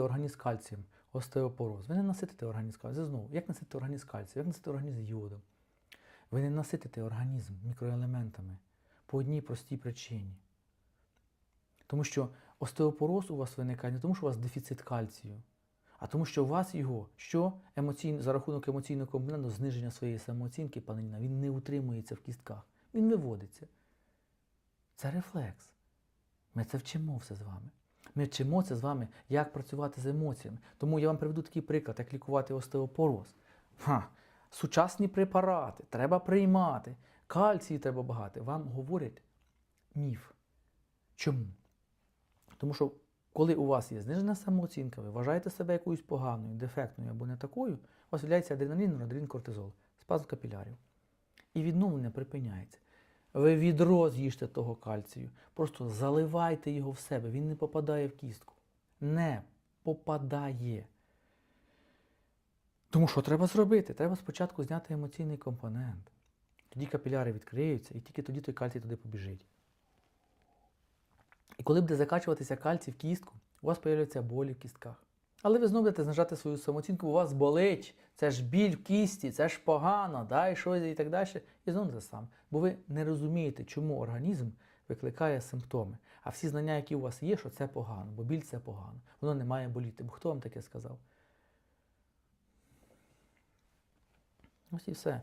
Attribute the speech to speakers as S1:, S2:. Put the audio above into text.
S1: організм кальцієм, остеопороз. Ви не наситите організм кальцієм. Знову, як наситити організм кальцієм, як наситити організм йодом. Ви не наситите організм мікроелементами по одній простій причині. Тому що остеопороз у вас виникає не тому, що у вас дефіцит кальцію, а тому, що у вас його, що емоційно, за рахунок емоційного компоненту, зниження своєї самооцінки, паненіна, він не утримується в кістках, він виводиться. Це рефлекс. Ми це вчимо все з вами. Ми вчимо це з вами, як працювати з емоціями. Тому я вам приведу такий приклад, як лікувати остеопороз. Ха, сучасні препарати треба приймати, кальцію треба багато. Вам говорять міф. Чому? Тому що коли у вас є знижена самооцінка, ви вважаєте себе якоюсь поганою, дефектною або не такою, у вас виділяється адреналін, норадреналін, кортизол, спазм капілярів. І відновлення припиняється. Ви відро з'їжте того кальцію. Просто заливайте його в себе. Він не попадає в кістку. Не попадає. Тому що треба зробити? Треба спочатку зняти емоційний компонент. Тоді капіляри відкриються, і тільки тоді той кальцій туди побіжить. І коли буде закачуватися кальцій в кістку, у вас появляються болі в кістках. Але ви знову будете знижати свою самооцінку, у вас болить, це ж біль в кісті, це ж погано, да, і щось і так далі. І знову те саме. Бо ви не розумієте, чому організм викликає симптоми. А всі знання, які у вас є, що це погано, бо біль це погано. Воно не має боліти. Бо хто вам таке сказав? Ось і все.